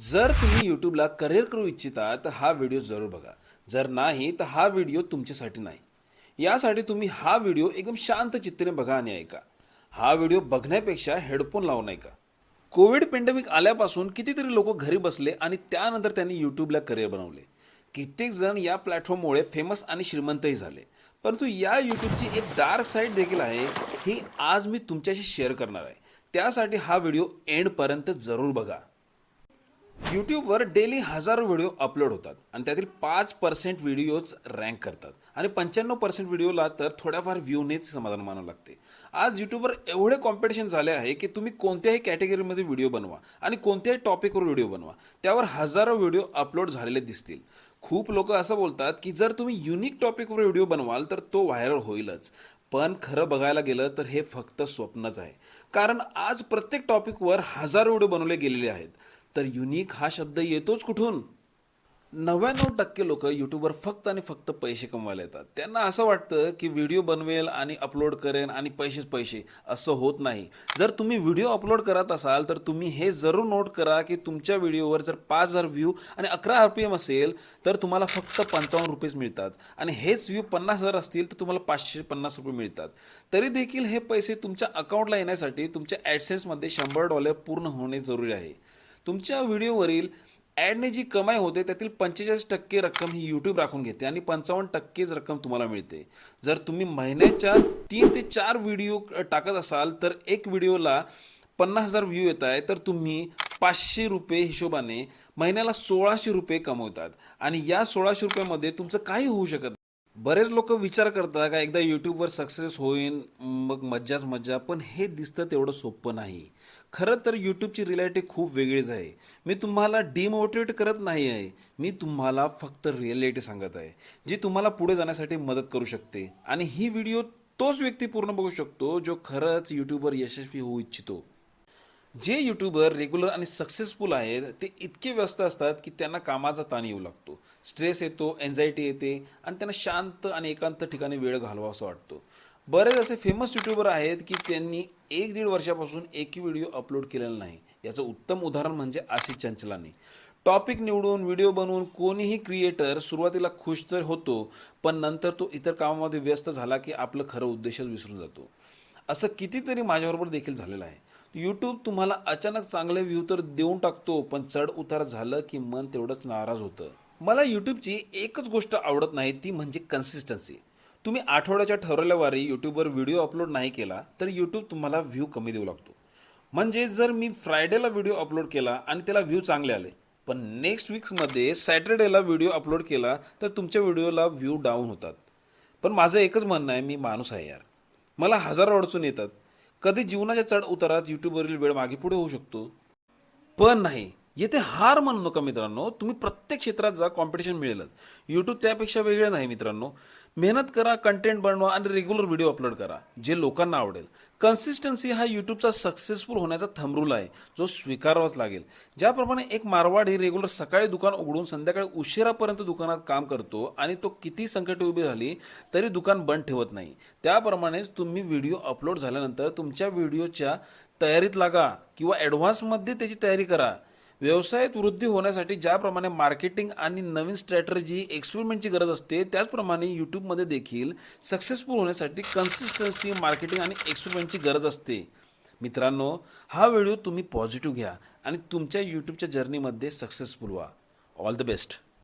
जर तुम्ही यूट्यूबला करिअर करू इच्छिता तर हा व्हिडिओ जरूर बघा. जर नाही तर हा व्हिडिओ तुमच्यासाठी नाही. यासाठी तुम्ही हा व्हिडिओ एकदम शांत चित्तेने बघा आणि ऐका. हा व्हिडिओ बघण्यापेक्षा हेडफोन लावून ऐका कोविड पेंडेमिक आल्यापासून कितीतरी लोक घरी बसले आणि त्यानंतर त्यांनी यूट्यूबला करिअर बनवले. कित्येक जण या प्लॅटफॉर्ममुळे फेमस आणि श्रीमंतही झाले. परंतु या यूट्यूबची एक डार्क साईड देखील आहे ही आज मी तुमच्याशी शेअर करणार आहे. त्यासाठी हा व्हिडिओ एंडपर्यंत जरूर बघा. यूट्यूबवर डेली हजारो व्हिडिओ अपलोड होतात आणि त्यातील पाच पर्सेंट व्हिडिओज रँक करतात. आणि पंच्याण्णव पर्सेंट व्हिडिओला तर थोड्याफार व्ह्यूनेच समाधान मानावं लागते. आज यूट्यूबवर एवढे कॉम्पिटिशन झाले आहे की तुम्ही कोणत्याही कॅटेगरीमध्ये व्हिडिओ बनवा आणि कोणत्याही टॉपिकवर व्हिडिओ बनवा. त्यावर हजारो व्हिडिओ अपलोड झालेले दिसतील. खूप लोक असं बोलतात की जर तुम्ही युनिक टॉपिकवर व्हिडिओ बनवाल तर तो व्हायरल होईलच. पण खरं बघायला गेलं तर हे फक्त स्वप्नच आहे. कारण आज प्रत्येक टॉपिकवर हजारो व्हिडिओ बनवले गेलेले आहेत. तर युनिक हा शब्द येतोच कुठून? नव्याण्णव टक्के लोक यूट्यूबवर फक्त आणि फक्त पैसे कमवायला येतात. त्यांना असं वाटतं की व्हिडिओ बनवेल आणि अपलोड करेन आणि पैसेच पैसे. असं होत नाही. जर तुम्ही व्हिडिओ अपलोड करत असाल तर तुम्ही हे जरूर नोट करा की तुमच्या व्हिडिओवर जर पाच हजार व्ह्यू आणि अकरा आर पी एम असेल तर तुम्हाला फक्त पंचावन्न रुपयेच मिळतात. आणि हेच व्ह्यू पन्नास हजार असतील तर तुम्हाला पाचशे पन्नास रुपये मिळतात. तरी देखील हे पैसे तुमच्या अकाउंटला येण्यासाठी तुमच्या ॲडसेन्समध्ये शंभर डॉलर पूर्ण होणे जरुरी आहे. तुमच्या व्हिडिओवरील ॲडने जी कमाई होते त्यातील पंचेचाळीस टक्के रक्कम ही यूट्यूब राखून घेते आणि पंचावन्न टक्केच रक्कम तुम्हाला मिळते जर तुम्ही महिन्याच्या तीन ते चार व्हिडिओ टाकत असाल तर एक व्हिडिओला पन्नास हजार व्ह्यू येत आहे तर तुम्ही पाचशे रुपये हिशोबाने महिन्याला सोळाशे रुपये कमवतात आणि या सोळाशे रुपयामध्ये तुमचं काही होऊ शकत नाही. बरेच लोक विचार करतात का एकदा यूट्यूबवर सक्सेस होईन मग मज्जाच मज्जा पण हे दिसतं तेवढं सोपं नाही. खरं तर यूट्यूबची रिॲलिटी खूप वेगळीच आहे. मी तुम्हाला डिमोटिवेट करत नाही आहे. मी तुम्हाला फक्त रिॲलिटी सांगत आहे जी तुम्हाला पुढे जाण्यासाठी मदत करू शकते. आणि ही व्हिडिओ तोच व्यक्ती पूर्ण बघू शकतो जो खरंच यूट्यूबवर यशस्वी होऊ इच्छितो. जे यूट्यूबर रेग्युलर आणि सक्सेसफुल आहेत ते इतके व्यस्त असतात की त्यांना कामाचा ताण येऊ लागतो. स्ट्रेस येतो एन्झायटी येते आणि त्यांना शांत आणि एकांत ठिकाणी वेळ घालवा असं वाटतो. बरेच असे फेमस यूट्यूबर आहेत की त्यांनी एक दीड वर्षापासून एकही व्हिडिओ अपलोड केलेला नाही. याचं उत्तम उदाहरण म्हणजे आशिष चंचलानी. टॉपिक निवडून व्हिडिओ बनवून कोणीही क्रिएटर सुरुवातीला खुश तर होतो पण नंतर तो इतर कामामध्ये व्यस्त झाला की आपलं खरं उद्देशच विसरून जातो. असं कितीतरी माझ्याबरोबर देखील झालेलं आहे. यूट्यूब तुम्हाला अचानक चांगले व्ह्यू तर देऊन टाकतो पण चढ उतार झालं की मन तेवढंच नाराज होतं. मला यूट्यूबची एकच गोष्ट आवडत नाही ती म्हणजे कन्सिस्टन्सी तुम्ही आठवड्याच्या ठरवल्या वारी यूट्यूबवर व्हिडिओ अपलोड नाही केला तर यूट्यूब तुम्हाला व्ह्यू कमी देऊ लागतो. म्हणजे जर मी फ्रायडेला व्हिडिओ अपलोड केला आणि त्याला व्ह्यू चांगले आले पण नेक्स्ट वीक्समध्ये सॅटर्डेला व्हिडिओ अपलोड केला तर तुमच्या व्हिडिओला व्ह्यू डाऊन होतात. पण माझं एकच म्हणणं आहे मी माणूस आहे यार. मला हजारो अडचण येतात कधी जीवनाच्या चढ उतारात यूट्यूबवरील वेळ मागे पुढे होऊ शकतो? पण नाही. येथे हार मानू नका मित्रांनो. तुम्ही प्रत्येक क्षेत्रात जा कॉम्पिटिशन मिळेलच. यूट्यूब त्यापेक्षा वेगळं नाही मित्रांनो. मेहनत करा कंटेंट बनवा आणि रेग्युलर व्हिडिओ अपलोड करा जे लोकांना आवडेल. कन्सिस्टन्सी हा यूट्यूबचा सक्सेसफुल होण्याचा थंबरूल आहे जो स्वीकारावाच लागेल. ज्याप्रमाणे एक मारवाडी रेग्युलर सकाळी दुकान उघडून संध्याकाळी उशिरापर्यंत दुकानात काम करतो आणि तो किती संकटे उभी झाली तरी दुकान बंद ठेवत नाही. त्याप्रमाणेच तुम्ही व्हिडिओ अपलोड झाल्यानंतर तुमच्या व्हिडिओच्या तयारीत लागा किंवा ॲडव्हान्समध्ये त्याची तयारी करा. व्यवसायात वृद्धी होण्यासाठी ज्याप्रमाणे मार्केटिंग आणि नवीन स्ट्रॅटर्जी एक्सपेरिमेंटची गरज असते त्याचप्रमाणे यूट्यूबमध्ये देखील सक्सेसफुल होण्यासाठी कन्सिस्टन्सी मार्केटिंग आणि एक्सपेरिमेंटची गरज असते. मित्रांनो हा व्हिडिओ तुम्ही पॉझिटिव्ह घ्या आणि तुमच्या यूट्यूबच्या जर्नीमध्ये सक्सेसफुल व्हा. All the best